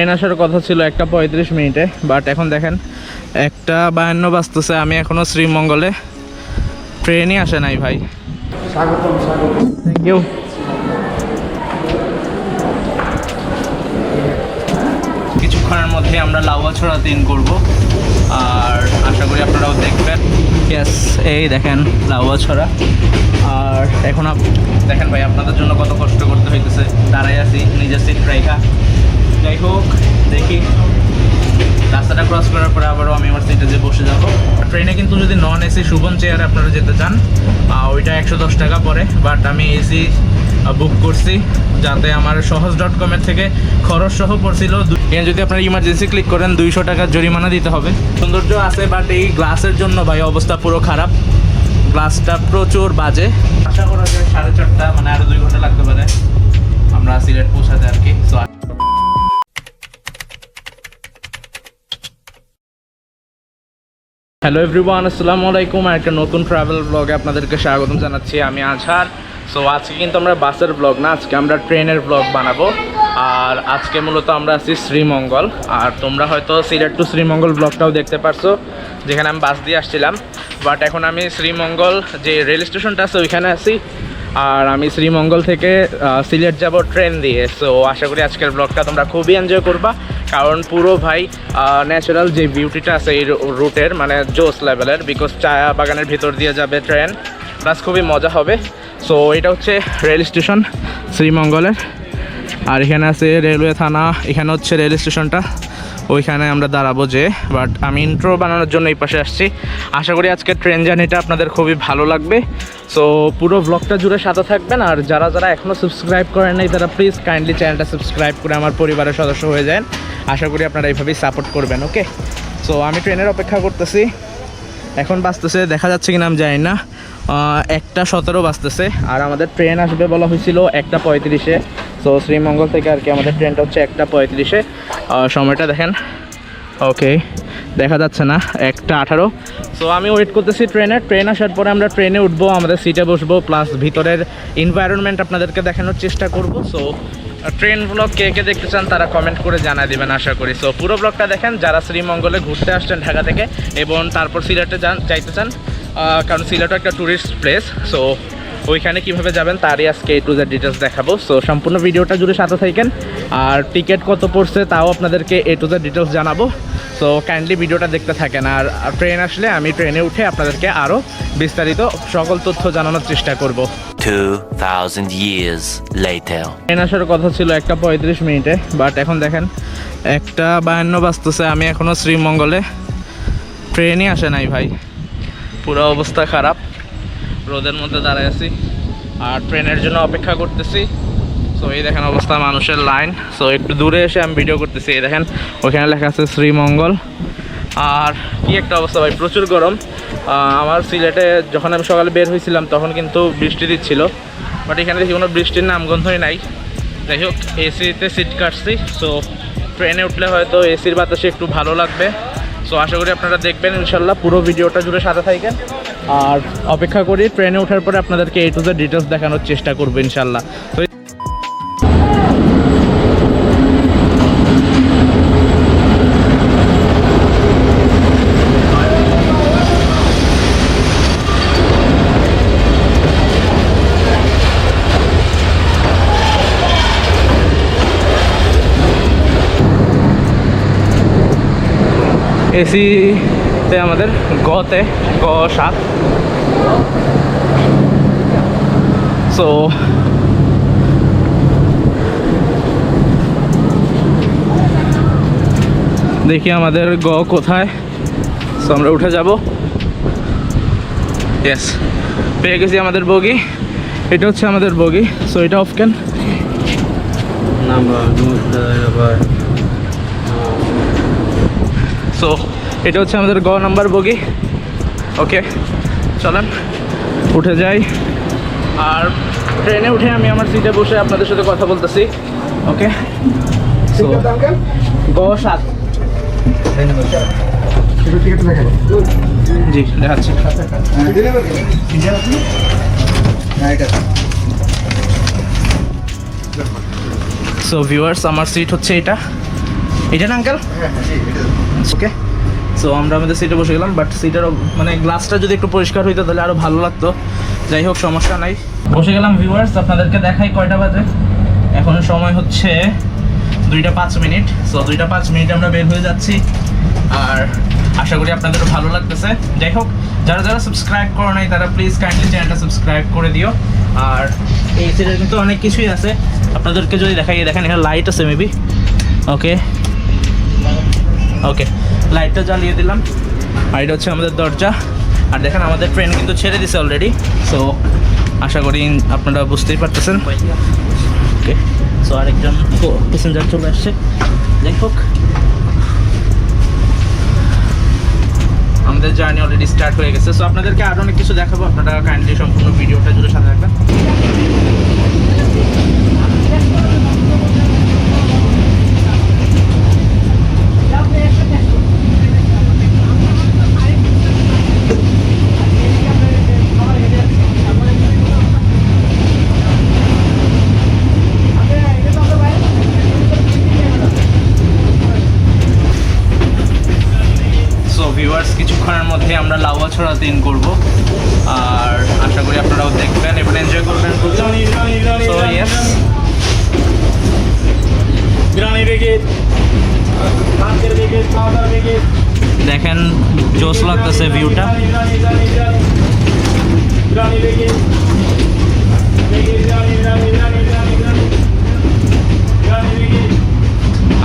Train আসার কথা ছিল একটা পঁয়ত্রিশ মিনিটে বাট এখন দেখেন একটা বায়ান্ন বাজতেছে আমি এখনও শ্রীমঙ্গলে ট্রেনই আসে নাই ভাই। স্বাগতম স্বাগতম। থ্যাংক ইউ কিছুক্ষণের মধ্যে আমরা লাউয়া ছড়া দিন করব আর আশা করি আপনারাও দেখবেন। ইয়েস এই দেখেন লাউয়া ছড়া আর এখন দেখেন ভাই আপনাদের জন্য কত কষ্ট করতে হইতেছে। দাঁড়াই আছি নিজের সিট রাইখা। যাই হোক দেখি রাস্তাটা ক্রস করার পরে আবারও আমি আমার সিটে যে বসে যাব। ট্রেনে কিন্তু যদি নন এসি শুভন চেয়ারে আপনারা যেতে চান ওইটা একশো দশ টাকা পড়ে। বাট আমি এসি বুক করছি যাতে আমার সহজ ডট কমের থেকে খরচ সহ পড়ছিল এখানে যদি আপনারা ইমার্জেন্সি ক্লিক করেন, দুইশো টাকার জরিমানা দিতে হবে। সৌন্দর্য আছে বাট এই গ্লাসের জন্য ভাই অবস্থা পুরো খারাপ। গ্লাসটা প্রচুর বাজে। আশা করা যায় সাড়ে চারটা মানে আরও দুই ঘণ্টা লাগতে পারে। আমরা সিলেট পৌঁছাতে আর কি হ্যালো এভরিওয়ান, আসসালামু আলাইকুম একটা নতুন ট্রাভেল ব্লগে আপনাদেরকে স্বাগতম জানাচ্ছি। আমি আজহার। সো আজকে কিন্তু আমরা বাসের ব্লগ না, আজকে আমরা ট্রেনের ব্লগ বানাবো। আর আজকে মূলত আমরা আছি শ্রীমঙ্গল। আর তোমরা হয়তো সিলেট টু শ্রীমঙ্গল ব্লগটাও দেখতে পারছ, যেখানে আমি বাস দিয়ে আসছিলাম। বাট এখন আমি শ্রীমঙ্গল, যে রেল স্টেশনটা আছে, ওইখানে আছি। আর আমি শ্রীমঙ্গল থেকে সিলেট যাব ট্রেন দিয়ে। সো আশা করি আজকের ব্লগটা তোমরা খুবই এনজয় করবা। কারণ পুরো ভাই ন্যাচারাল যে বিউটিটা আছে এই রুটের মানে জোস লেভেলের বিকজ চা বাগানের ভিতর দিয়ে যাবে ট্রেন প্লাস খুবই মজা হবে। সো এটা হচ্ছে রেল স্টেশন শ্রীমঙ্গলের। আর এখানে আছে রেলওয়ে থানা, এখানে হচ্ছে রেল স্টেশনটা ওইখানে আমরা দাঁড়াবো যে বাট আমি ইন্ট্রো বানানোর জন্য এই পাশে আসছি। আশা করি আজকে ট্রেন জার্নিটা আপনাদের খুবই ভালো লাগবে। সো পুরো ব্লগটা জুড়ে সাথে থাকবেন, আর যারা যারা এখনও সাবস্ক্রাইব করেন নাই, তারা প্লিজ কাইন্ডলি চ্যানেলটা সাবস্ক্রাইব করে আমার পরিবারের সদস্য হয়ে যান। আশা করি আপনারা এইভাবেই সাপোর্ট করবেন ওকে সো আমি ট্রেনের অপেক্ষা করতেছি। এখন বাঁচতেছে দেখা যাচ্ছে কিনা আমি জানি না। একটা সতেরো বাজতেছে, আর আমাদের ট্রেন আসবে বলা হয়েছিল একটা পঁয়ত্রিশে। সো শ্রীমঙ্গল থেকে আর কি আমাদের ট্রেনটা হচ্ছে একটা পঁয়ত্রিশে। সময়টা দেখেন ওকে দেখা যাচ্ছে না, একটা আঠারো। সো আমি ওয়েট করতেছি ট্রেনে ট্রেন আসার পরে আমরা ট্রেনে উঠবো, আমাদের সিটে বসবো প্লাস ভিতরের এনভায়রনমেন্ট আপনাদেরকে দেখানোর চেষ্টা করব। সো ট্রেন ব্লগ কে কে দেখতে চান তারা কমেন্ট করে জানা দেবেন, আশা করি। সো পুরো ব্লগটা দেখেন, যারা শ্রীমঙ্গলে ঘুরতে আসছেন ঢাকা থেকে এবং তারপর সিলেটে যান, যাইতে চান কারণ সিলেটও একটা ট্যুরিস্ট প্লেস সো ওইখানে কীভাবে যাবেন তারই আজকে এই টু জেড ডিটেলস দেখাবো। সো সম্পূর্ণ ভিডিওটা জুড়ে সাথে থাকেন। আর টিকিট কত পড়ছে তাও আপনাদেরকে এ টু জেড ডিটেলস জানাব। সো কাইন্ডলি ভিডিওটা দেখতে থাকেন। আর ট্রেন আসলে আমি ট্রেনে উঠে আপনাদেরকে আরও বিস্তারিত সকল তথ্য জানানোর চেষ্টা করব। 2,000 years later. ট্রেন আসার কথা ছিল একটা পঁয়ত্রিশ মিনিটে বাট এখন দেখেন একটা বায়ান্ন বাজতেছে আমি এখনও শ্রীমঙ্গলে ট্রেনই আসে নাই ভাই। পুরো অবস্থা খারাপ রোদের মধ্যে দাঁড়ায় আছি আর ট্রেনের জন্য অপেক্ষা করতেছি। সো এই দেখেন অবস্থা মানুষের লাইন সো একটু দূরে এসে আমি ভিডিও করতেছি এই দেখেন ওখানে লেখা আছে শ্রীমঙ্গল। আর কি একটা অবস্থা ভাই প্রচুর গরম। আমার সিলেটে যখন আমি সকালে বের হয়েছিলাম, তখন কিন্তু বৃষ্টি দিচ্ছিল। বাট এখানে কোনো বৃষ্টির নামগন্ধই নাই। যাই হোক এসিতে সিট কাটছি সো ট্রেনে উঠলে হয়তো এসির বাতাসে একটু ভালো লাগবে। সো আশা করি আপনারা দেখবেন, ইনশাল্লাহ পুরো ভিডিওটা জুড়ে সাথে থাকেন। আর অপেক্ষা করি ট্রেনে ওঠার পরে আপনাদেরকে এই টু দ্য ডিটেলস দেখানোর চেষ্টা করব, ইনশাল্লাহ। তো এসিতে আমাদের গতে গ সাত সো দেখি আমাদের গ কোথায়। সো আমরা উঠে যাব। ইয়েস পেয়ে গেছি আমাদের বগি। এটা হচ্ছে আমাদের বগি। সো এটা অফ ক্যান নাম্বার সো এটা হচ্ছে আমাদের গ নাম্বার বগি। ওকে চলেন। উঠে যাই। আর ট্রেনে উঠে আমি আমার সিটে বসে আপনাদের সাথে কথা বলতেছি। ওকে সো জি, দেখাচ্ছি। সো ভিউয়ার্স আমার সিট হচ্ছে এটা। এটা না আঙ্কেল ওকে সো আমরা আমাদের সিটে বসে গেলাম বাট সিটের মানে গ্লাসটা যদি একটু পরিষ্কার হইতো তাহলে আরও ভালো লাগতো। যাই হোক সমস্যা নাই। বসে গেলাম ভিউয়ার্স আপনাদেরকে দেখাই কয়টা বাজে। এখন সময় হচ্ছে দুইটা পাঁচ মিনিট। সো দুইটা পাঁচ মিনিটে আমরা বের হয়ে যাচ্ছি। আর আশা করি আপনাদেরও ভালো লাগতেছে। যাই হোক যারা যারা সাবস্ক্রাইব করো নাই তারা প্লিজ কাইন্ডলি চ্যানেলটা সাবস্ক্রাইব করে দিও। আর এই সিটের কিন্তু অনেক কিছুই আছে। আপনাদেরকে যদি দেখাই দেখেন এখানে লাইট আছে মেবি ওকে ওকে লাইটটা জ্বালিয়ে দিলাম। আর এটা হচ্ছে আমাদের দরজা। আর দেখেন, আমাদের ট্রেন কিন্তু ছেড়ে দিছে অলরেডি সো আশা করি আপনারা বুঝতেই পারতেছেন। ওকে সো আরেকজন প্যাসেঞ্জার চলে আসছে। হোক। আমাদের জার্নি অলরেডি স্টার্ট হয়ে গেছে। সো আপনাদেরকে আরও অনেক কিছু দেখাবো। আপনারা কাইন্ডলি সম্পূর্ণ ভিডিওটা জুড়ে সাথে রাখবেন পাউডার দেখেন জোস লাগতেছে ভিউটা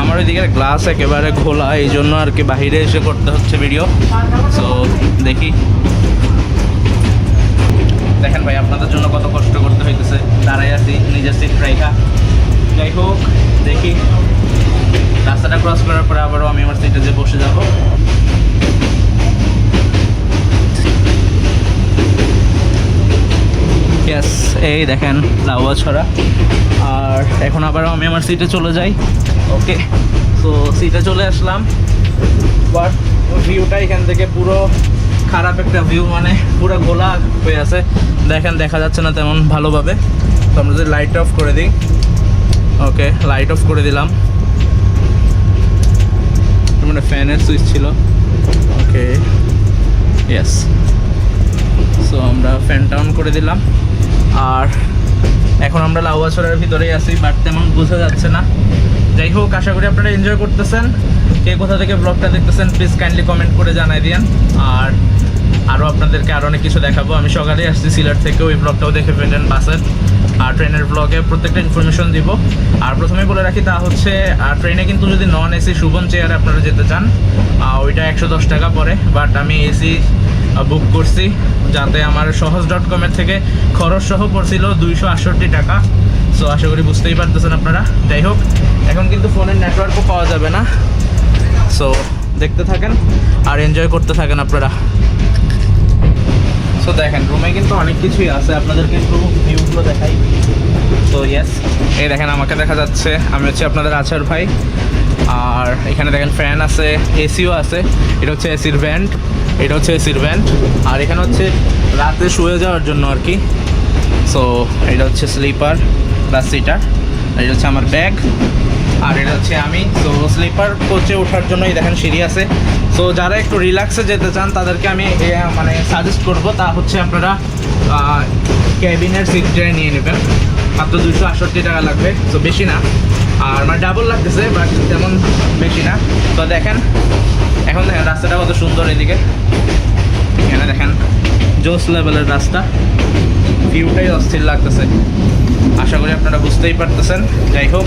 আমার ওইদিকে গ্লাস একেবারে খোলা এই জন্য আর কি বাহিরে এসে করতে হচ্ছে ভিডিও সো দেখি। দেখেন ভাই আপনাদের জন্য কত কষ্ট করতে হইতেছে। দাঁড়াই আছি নিজের সিট রাইখা যাই হোক, দেখি। রাস্তাটা ক্রস করার পরে আবারও আমি আমার সিটে যে বসে যাব। এই দেখেন, লাউয়া ছড়া। আর এখন আবার আমি আমার সিটে চলে যাই। ওকে তো সিটে চলে আসলাম। বাট ভিউটা এখান থেকে পুরো খারাপ একটা ভিউ মানে পুরো গোলা হয়ে আছে। দেখেন, দেখা যাচ্ছে না তেমন ভালোভাবে। তো আমরা যদি লাইট অফ করে দিই। ওকে লাইট অফ করে দিলাম। মানে ফ্যানের সুইচ ছিল। ওকে ইয়েস সো আমরা ফ্যানটা অন করে দিলাম। আর এখন আমরা লাউয়াছড়ার ভিতরেই আছি বাট তেমন বোঝা যাচ্ছে না। যাই হোক, আশা করি আপনারা এনজয় করতেছেন। কে কোথা থেকে ব্লগটা দেখতেছেন প্লিজ কাইন্ডলি কমেন্ট করে জানাই দিন আর আরও আপনাদেরকে আরও অনেক কিছু দেখাবো। আমি সকালে আসছি সিলেট থেকে, ওই ব্লগটাও দেখে ফেলেন বাসের। আর ট্রেনের ব্লগে প্রত্যেকটা ইনফরমেশন দিব। আর প্রথমেই বলে রাখি, তা হচ্ছে, আর ট্রেনে কিন্তু যদি নন এসি শুভন চেয়ারে আপনারা যেতে চান ওইটা একশো দশ টাকা পড়ে। বাট আমি এসি বুক করছি যাতে আমার সহজ ডট কমের থেকে খরচ সহ পড়ছিল দুইশো আটষট্টি টাকা। সো আশা করি বুঝতেই পারতেছেন আপনারা। যাই হোক, এখন কিন্তু ফোনের নেটওয়ার্কও পাওয়া যাবে না। সো দেখতে থাকেন আর এনজয় করতে থাকেন আপনারা। সো দেখেন রুমে কিন্তু অনেক কিছুই আছে। আপনাদের কিন্তু ভিউগুলো দেখাই। তো ইয়েস এই দেখেন, আমাকে দেখা যাচ্ছে। আমি হচ্ছে আপনাদের আচার ভাই। আর এখানে দেখেন ফ্যান আছে এসিও আছে। এটা হচ্ছে এসির ভ্যান্ট এটা হচ্ছে এসির ভ্যান্ট আর এখানে হচ্ছে রাতে শুয়ে যাওয়ার জন্য আর কি। সো এটা হচ্ছে স্লিপার প্লাস সিটার এটা হচ্ছে আমার ব্যাগ আর এটা হচ্ছে আমি, তো স্লিপার কোচে ওঠার জন্যই দেখেন সিঁড়ি আছে। সো যারা একটু রিল্যাক্সে যেতে চান, তাদেরকে আমি মানে সাজেস্ট করব, তা হচ্ছে আপনারা ক্যাবিনের সিটটা নিয়ে নেবেন। মাত্র দুশো আটষট্টি টাকা লাগবে, তো বেশি না। আর মানে ডাবল লাগতেছে বাট তেমন বেশি না। তো দেখেন, এখন দেখেন রাস্তাটা কত সুন্দর এদিকে। এখানে দেখেন, জোস লেভেলের রাস্তা। ভিউটাই অস্থির লাগতেছে। আশা করি আপনারা বুঝতেই পারতেছেন। যাই হোক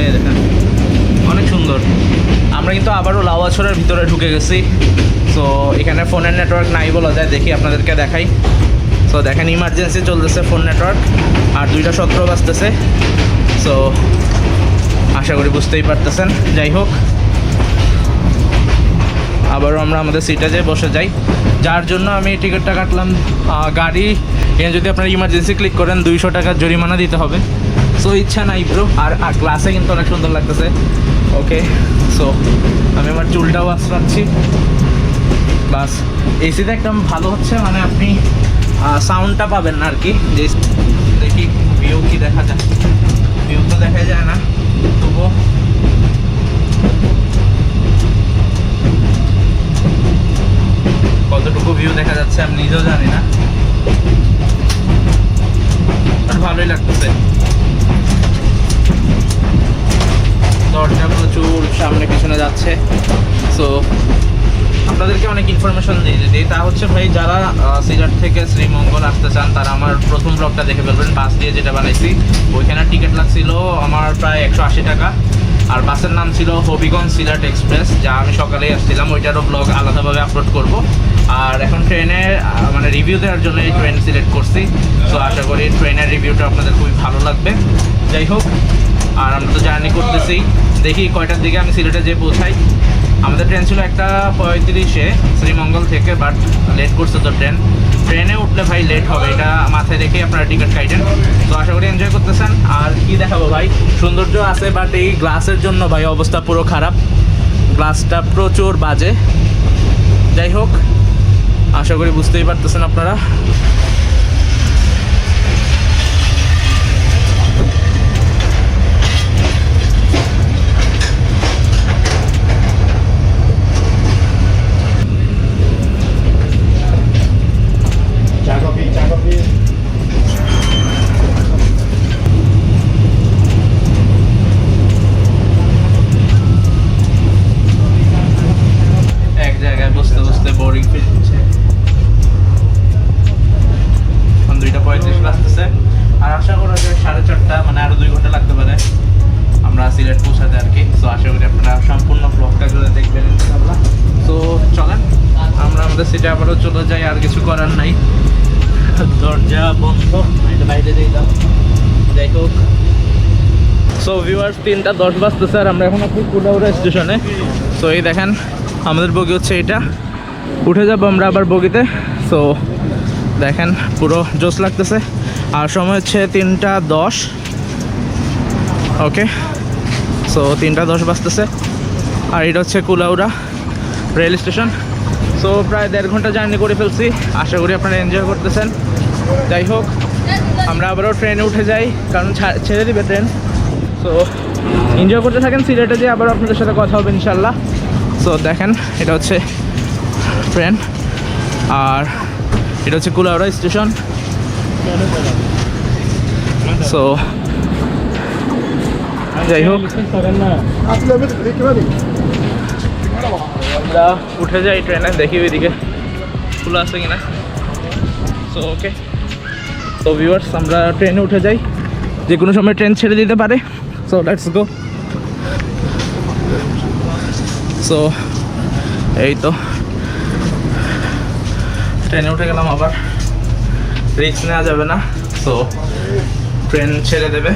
এই দেখেন, অনেক সুন্দর। আমরা কিন্তু আবারও লাউয়াছড়ের ভিতরে ঢুকে গেছি। সো এখানে ফোনের নেটওয়ার্ক নাই বলা যায়, দেখি আপনাদেরকে দেখাই। সো দেখেন ইমার্জেন্সি চলতেছে ফোন নেটওয়ার্ক আর দুইটা সতেরো বাজতেছে। সো আশা করি বুঝতেই পারতেছেন। যাই হোক, আবারও আমরা আমাদের সিটে যেয়ে বসে যাই। যার জন্য আমি টিকিটটা কাটলাম গাড়ি। যদি আপনারা ইমার্জেন্সি ক্লিক করেন, দুইশো টাকার জরিমানা দিতে হবে। সো ইচ্ছা নাই ব্রো আর আর ক্লাসে কিন্তু অনেক সুন্দর লাগতেছে। ওকে সো আমি আমার চুলটাও আশ্রাচ্ছি। বাস এসিতে একদম ভালো হচ্ছে মানে আপনি সাউন্ডটা পাবেন না আর কি। যে দেখি ভিউ কি দেখা যায়। থেকে শ্রীমঙ্গল আসতে চান, তারা আমার প্রথম ব্লগটা দেখে ফেলবেন। বাস দিয়ে যেটা বানাইছি, ওইখানে টিকিট লাগছিল আমার প্রায় একশো আশি টাকা। আর বাসের নাম ছিল হবিগঞ্জ সিলেট এক্সপ্রেস, যা আমি সকালেই আসছিলাম। ওইটারও ব্লগ আলাদাভাবে আপলোড করব। আর এখন ট্রেনে মানে রিভিউ দেওয়ার জন্য এই ট্রেন সিলেক্ট করছি। তো আশা করি ট্রেনের রিভিউটা আপনাদের খুবই ভালো লাগবে। যাই হোক, আর আমরা তো জার্নি করতেছি। দেখি কয়টার দিকে আমি সিলেটে যেয়ে পৌঁছাই। আমাদের ট্রেন ছিল একটা পঁয়ত্রিশে শ্রীমঙ্গল থেকে বাট লেট করছে তো ট্রেন ট্রেনে উঠলে ভাই লেট হবে। এটা মাথায় রেখে আপনারা টিকিট কাটেন। তো আশা করি এনজয় করতেছেন। আর কি দেখাবো ভাই? সৌন্দর্য আছে বাট এই গ্লাসের জন্য ভাই অবস্থা পুরো খারাপ। গ্লাসটা প্রচুর বাজে। যাই হোক, আশা করি বুঝতেই পারতেছেন আপনারা। সো ভিউয়ার্স তিনটা দশ বাজতেছে আর আমরা এখন আছি কুলাউড়া স্টেশনে সো এই দেখেন, আমাদের বগি হচ্ছে এটা উঠে যাব আমরা আবার বগিতে। সো দেখেন, পুরো জোস লাগতেছে। আর সময় হচ্ছে তিনটা দশ। ওকে সো তিনটা দশ বাজতেছে। আর এটা হচ্ছে কুলাউড়া রেল স্টেশন। সো প্রায় দেড় ঘণ্টা জার্নি করে ফেলছি। আশা করি আপনারা এনজয় করতেছেন। যাই হোক, আমরা আবারও ট্রেনে উঠে যাই, কারণ ছেড়ে দিবে ট্রেন। সো এনজয় করতে থাকেন সিলেটে যে আবার আপনাদের সাথে কথা হবে ইনশাল্লাহ সো দেখেন, এটা হচ্ছে ট্রেন আর এটা হচ্ছে কুলাউড়া স্টেশন। সো যাই হোক। আমরা উঠে যাই ট্রেনে দেখি ওইদিকে খোলা আছে কিনা। সো ওকে তো ভিউয়ার্স আমরা ট্রেনে উঠে যাই। যে কোনো সময় ট্রেন ছেড়ে দিতে পারে। So let's go. So, এই তো। ট্রেনে উঠে গেলাম আবার। রিস্ক নেওয়া যাবে না। তো ট্রেন ছেড়ে দেবে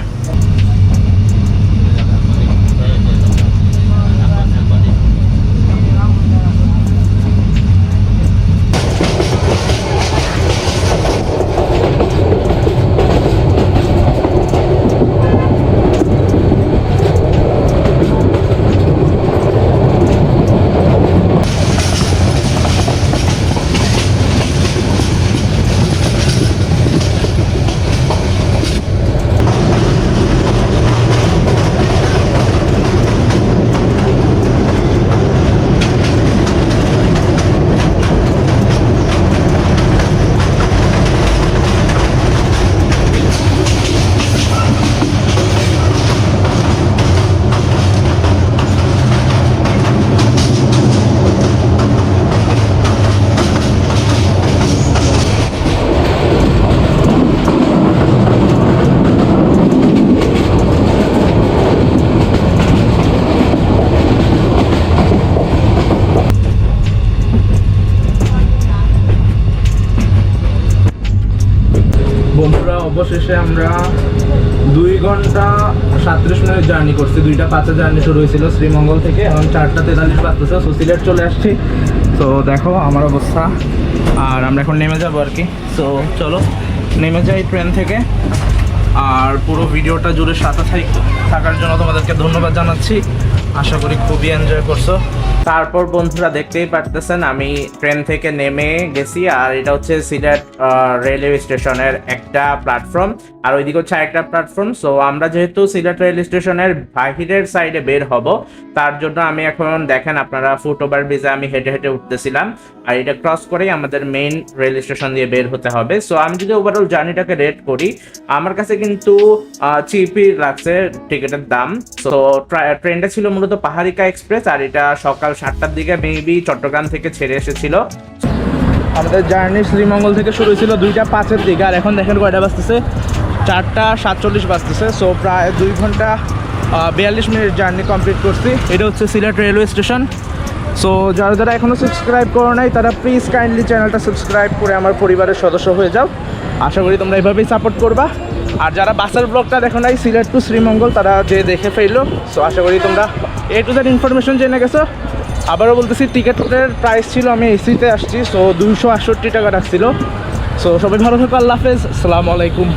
বন্ধুরা অবশেষে আমরা দুই ঘণ্টা সাতত্রিশ মিনিট জার্নি করছি। দুইটা পাঁচে জার্নি শুরু হয়েছিল শ্রীমঙ্গল থেকে। এখন চারটা তেতাল্লিশ বাজতেছে। সো সিলেট চলে আসছি। তো দেখো আমার অবস্থা। আর আমরা এখন নেমে যাব আর কি। তো চলো, নেমে যাই ট্রেন থেকে। আর পুরো ভিডিওটা জুড়ে সাথে থাকার জন্য তোমাদেরকে ধন্যবাদ জানাচ্ছি। আশা করি খুবই এনজয় করছ। তারপর বন্ধুরা দেখতেই পারতেছেন, আমি ট্রেন থেকে নেমে গেছি, আর এটা হচ্ছে সিলেট রেলওয়ে স্টেশনের একটা প্ল্যাটফর্ম আর ওইদিকে হচ্ছে একটা প্ল্যাটফর্ম সো আমরা যেহেতু সিলেট রেল স্টেশনের বাহিরের সাইডে বের হব, তার জন্য আমি এখন দেখেন আপনারা ফুট ওভার ব্রিজে আমি হেঁটে হেঁটে উঠতেছিলাম, আর এটা ক্রস করেই আমাদের মেইন রেল স্টেশন দিয়ে বের হতে হবে। সো আমি যদি ওভারঅল জার্নিটাকে রেট করি, আমার কাছে কিন্তু চিপই লাগছে টিকিটের দাম তো ট্রেনটা ছিল মূলত পাহাড়িকা এক্সপ্রেস, আর এটা সকাল সাতটার দিকে মেবি চট্টগ্রাম থেকে ছেড়ে এসেছিল। আমাদের জার্নি শ্রীমঙ্গল থেকে শুরু হয়েছিল দুইটা পাঁচের দিকে, আর এখন দেখেন কয়টা বাজতেছে? চারটা সাতচল্লিশ বাজতেছে সো প্রায় দুই ঘণ্টা বিয়াল্লিশ মিনিট জার্নি কমপ্লিট করছি। এটা হচ্ছে সিলেট রেলওয়ে স্টেশন। সো যারা যারা এখনও সাবস্ক্রাইব করো নাই, তারা প্লিজ কাইন্ডলি চ্যানেলটা সাবস্ক্রাইব করে আমার পরিবারের সদস্য হয়ে যাও। আশা করি তোমরা এভাবেই সাপোর্ট করবা। আর যারা বাসের ব্লগটা দেখো নাই, সিলেট টু শ্রীমঙ্গল, তারা যে দেখে ফেলল। সো আশা করি তোমরা এ টু দ্যাট ইনফরমেশন জেনে গেছো। আবারও বলতেছি, টিকিটের প্রাইস ছিল, আমি এসিতে আসছি সো দুইশো আটষট্টি টাকা রাখছিল। সো সবাই ভালো থাকো, আল্লাহ হাফেজ। আসসালামু আলাইকুম।